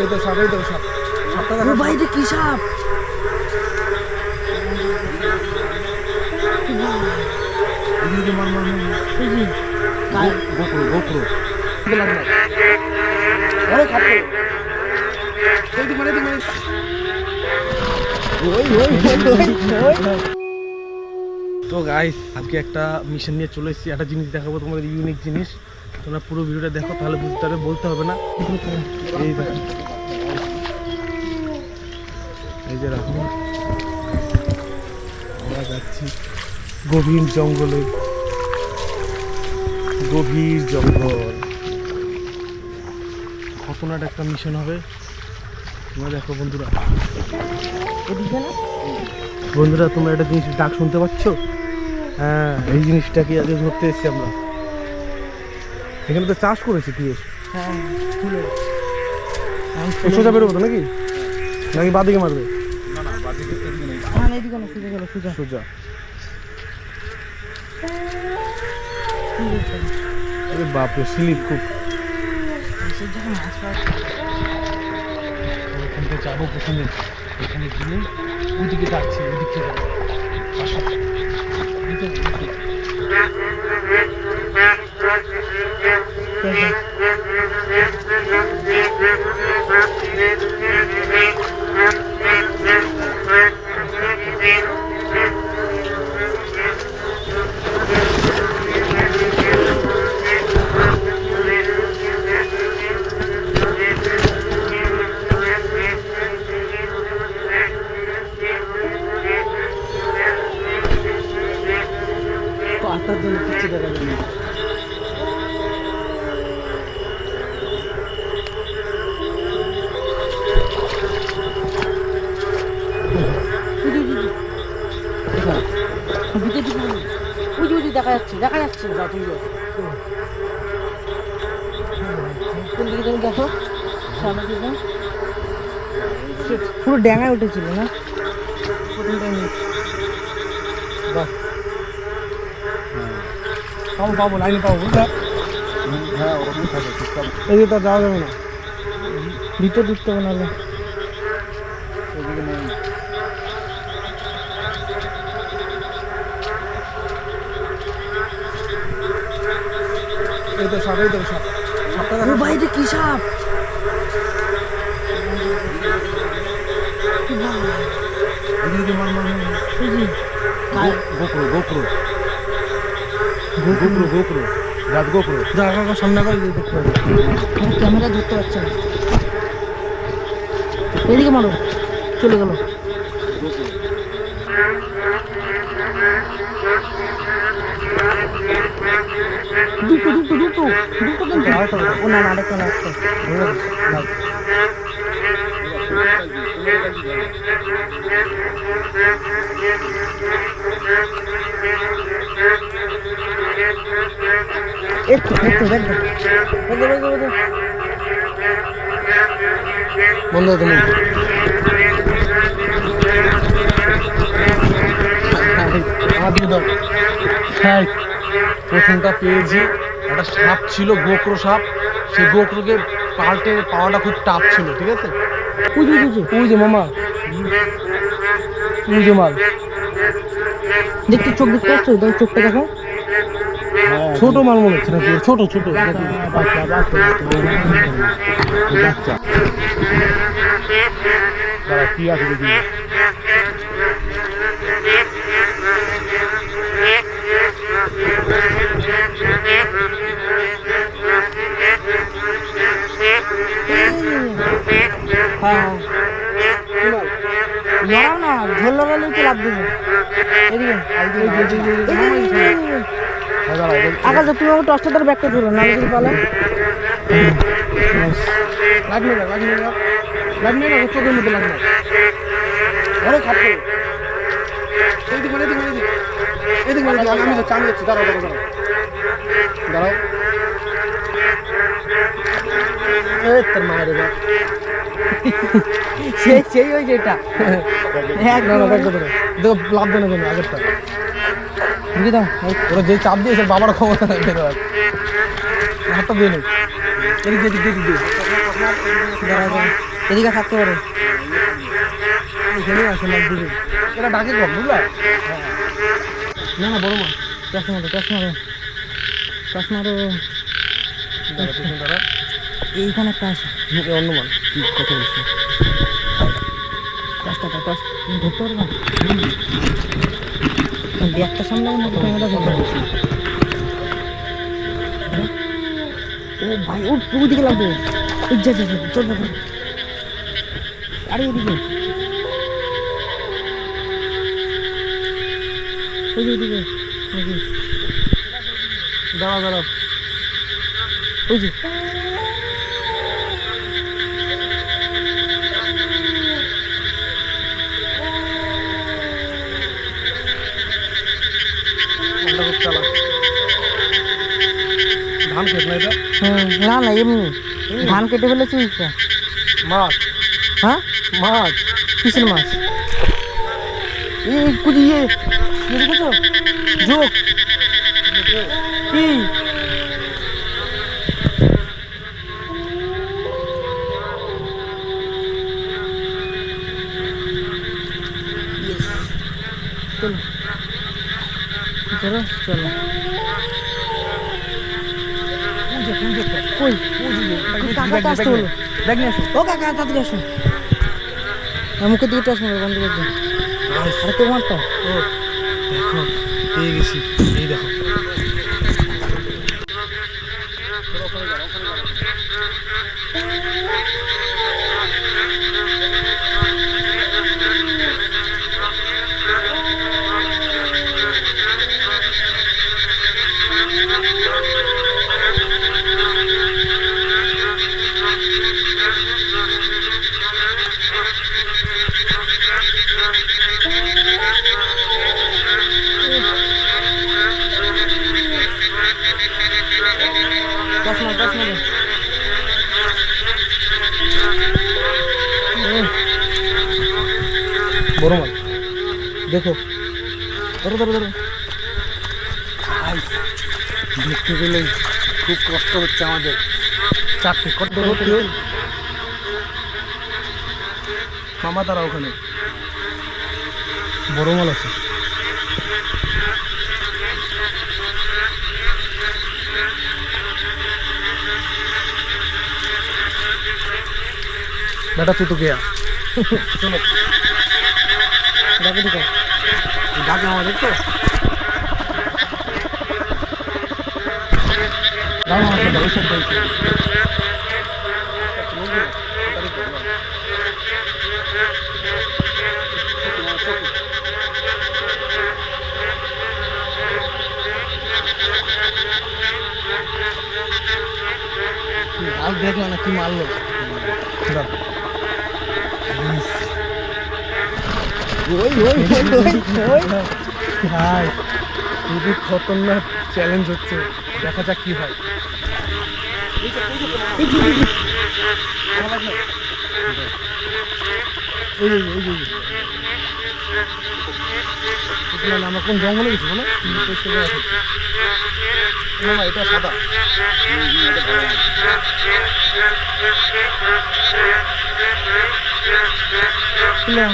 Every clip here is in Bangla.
এই তো সাপ এই তো সাপ। সাপটা ও ভাই এটা কি সাপ? গোপ্রো গোপ্রো মানে মানে ওই ওই ওই ওই তো গাইস আজকে একটা মিশন নিয়ে চলে এসেছি। একটা জিনিস দেখাবো তোমাদের ইউনিক জিনিস। তোমরা পুরো ভিডিওটা দেখো, তাহলে বুঝতে পারবে, বলতে হবে না। এই যে আমরা যাচ্ছি গভীর জঙ্গলে। গভীর জঙ্গল। ঘটনাটা একটা মিশন হবে। তোমরা দেখো, বন্ধুরা। বন্ধুরা, তোমরা একটা জিনিস ডাক শুনতে পাচ্ছ? হ্যাঁ এই জিনিসটাকে আগে ধরতে এসেছি আমরা। এখানে তো চাষ করেছি কি? হ্যাঁ ফুলে সোজা বেরোবো তো নাকি? নাকি বাদিকে মারবে? সোজা বাপরে স্লিপ খুব। যাব প্রথমে। গিয়ে ওইদিকে যাচ্ছি ওইদিক থেকে আসো এদিকে, এদিকে। পাতার জন্য কিছু দেখা যায় না দিকে দিকে ওই যে ওই যে দেখা যাচ্ছে দেখা যাচ্ছে যা তুমি কোন দিকে তুমি দেখো? সামনে দিকে পুরো ড্যাঙায় উঠেছিল না? পাবো পাবো লাইনে পাবো বুঝলা? হ্যাঁ ওরকমই থাকে এদিকে তো আর যাওয়া যাবে না। ভিতর ঢুকতে হবে নাহলে ওইদিকে নেই এই তো সাপ। এই তো সাপ সাপটা ভাই এটা কি সাপ? GoPro GoPro. গোপ্রো। গোপ্রো রাত গোপ্রো। যা কাকা সামনে দেখতে পাবে। ক্যামেরা ধরতে পারছে না। এদিকে মারো। চলে গেল। দুটো। দুটো কিন্তু দাও। ও না না তুমি আমার দিকে হ্যাঁ প্রথমটা পেয়েছি একটা সাপ ছিল গোকরো সাপ। সেই গোকরোকে পাল্টে পাওয়াটা খুব টাফ ছিল ঠিক আছে? ওই যে মামা। ওই যে মাল। দেখতে চোখ দেখতে পাচ্ছ? চোখটা দেখো। ছোট মাল মনে হচ্ছে নাকি? ছোট ছোট। বাচ্চা বাচ্চা কি আছে দেখি হ্যাঁ না ঝোল লড়ালেই তো লাভ দেবে হ্যাঁ, আকাশ তুমি আমার টসটা ধরে ব্যাগটা ধরো নাহলে যদি পালা লাগবে না লাগবে না লাগবে না চোখের মধ্যে লাগবে না আরে খাপে এইদিকে মানে এদিকে এদিকে আমি যাচ্ছি আমি যাচ্ছি দাঁড়াও দাঁড়াও দাঁড়াও। দাঁড়াও। তোর মায়ের এবার সেই সেই ওই যেটা। না না দেখো দেখো। দেখো লাভ দেয় না আগেরটা। বুঝে দাও ওরা যে চাপ দিয়েছে বাবার ক্ষমতা নাই বেরোয় হাতটা দিয়ে নেই এদিক এদিক থাকতে পারে। এখানে এটা ডাকে কম বুঝলা? না না বড় মাছ টস মারো টস মারো। টস মারো। এইখানে একটা আছে। অন্য মাছ কথা বলছি টসটা টস ধরতে পারবে না? ব্যাগটা সামনে না ক্যামেরা ধরতে পারবে ও ভাই ও ওদিকে লাগবে। যা যা, চল। আরে এদিকে। ওই যে ওদিকে ওই যে, দাঁড়া দাঁড়া ওই যে। মাছটা খুব চালা ধান খেত না এটা? হুম, না না এমনি। ধান কেটে ফেলেছিস তো? মাছ। হ্যাঁ? মাছ। কিসের মাছ? এই কুদি ইয়ে ইয়ে দেখেছ যোগ কি চলো চলো চলো কই কাকাটা আসতে হলো দেখ নিয়ে আসো ও কাকা তাড়াতাড়ি আসুন আর মুখের দিকে টাচ মারো বন্ধ করবে আরে তোমারটা ও দেখো পেয়ে গেছি। ধরো ধরো ধরো। দেখতে পেলে খুব কষ্ট হচ্ছে আমাদের। চারটে কত মামা তারা ওখানে। বড় মাল আছে। বেটা তুই তো গিয়া। শোনো ডাকে দিকে। ডাকে আমার দেখছ দাও আমার সাথে ওই সব বলছি আর দেখল না কি মারলো দাও ওই ভাই খুবই খতরনাক চ্যালেঞ্জ হচ্ছে দেখা যাক কি হয় আমরা কোন জঙ্গলে গেছি বলো। না এটা সাদা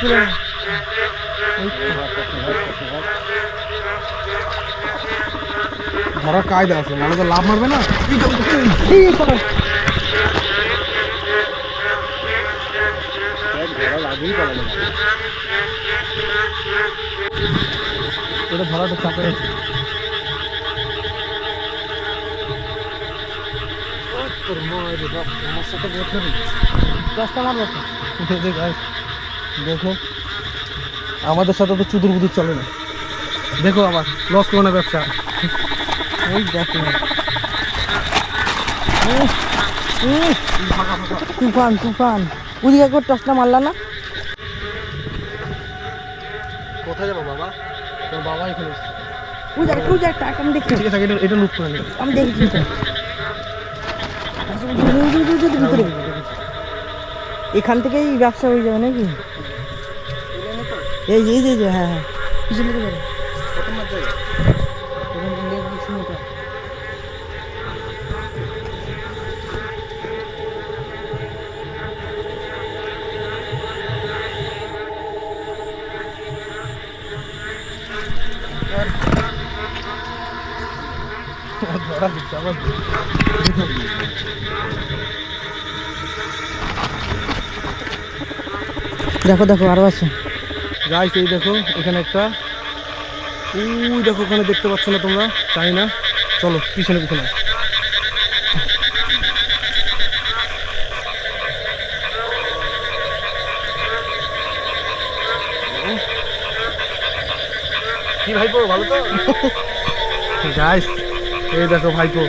তুলে। ধরার কায়দা আছে নাহলে তো লাভ মারবে না। এটা ধরাটা চাপে আছে দশটা মারবো দেখো আমাদের সাথে তো চুদুর বুদুর চলে না দেখো আবার লস করো না ব্যবসা ওই দেখো তুফান তুফান ওদিকে একবার টসটা মারলা না কোথায় যাব বাবা তোর বাবা এখানে এসছে। ওই দেখ টাকা আমি দেখছি ঠিক আছে এটা এটা লুট করে নিই আমি দেখছি তো। আচ্ছা, ওই যে, ওই যে, ওই যে, ওই যে, ভিতরে এখান থেকেই ব্যবসা হয়ে যাবে নাকি এই এই যে হ্যাঁ হ্যাঁ। পিছনে তো দেখো দেখো আরও আছে। গাইস এই দেখো এখানে একটা। ওই দেখো ওখানে দেখতে পাচ্ছ না তোমরা? তাই না? চলো পিছনে পিছনে কি ভাইপো ভালো তো? গাইস এই দেখো ভাইপো।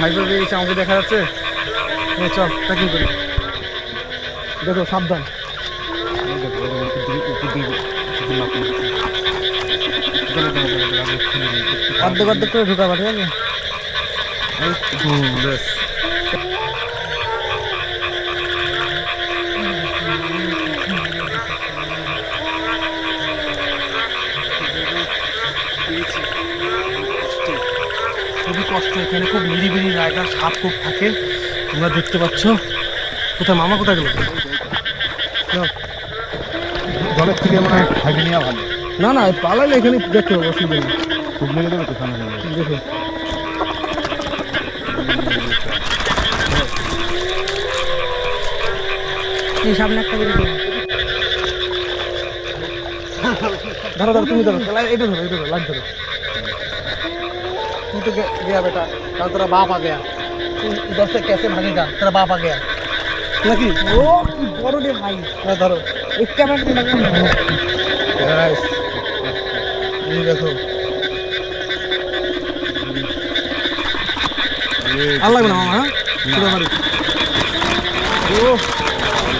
ভাইপো বেরিয়েছে আমাকে দেখা যাচ্ছে? চল প্যাকিং করি দেখো সাবধান। অর্ধেক অর্ধেক করে ঢোকাবা ঠিক আছে? হুম বেশ। খুবই কষ্ট এখানে খুব নিরিবিলি জায়গা সাপ খুব থাকে। তোমরা দেখতে পাচ্ছ। কোথায় মামা কোথায় গেল। জলের থেকে মানে ভাগে নেওয়া ভালো। না না পালাইলে এখানে দেখতে পাবো অসুবিধা নেই খুব লেগে দেবে তো সামনে সামনে দেখো এই সামনে একটা করে দিও। ধরো ধরো তুমি ধরো লাই- এটা ধরো এটা ধরো লাইট ধরো तू तो गया गया बेटा कल तेरा बाप आ गया तू इधर से कैसे भागेगा तेरा बाप आ गया নাকি ও কি বড় রে ভাই না ধরো এই ক্যামেরাটা দেখো আর লাগবে না মামা হ্যাঁ? ও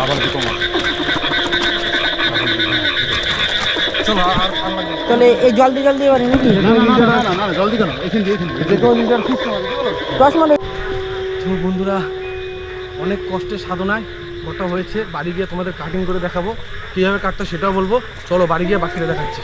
আবার। চলে এই নাকি? জলদি কেন? এখান দিয়ে দশ মানে তো বন্ধুরা অনেক কষ্টের সাধনায় ঘটা হয়েছে বাড়ি গিয়ে তোমাদের কাটিং করে দেখাবো। কীভাবে কাটতো সেটাও বলব। চলো বাড়ি গিয়ে বাকিটা দেখাচ্ছি।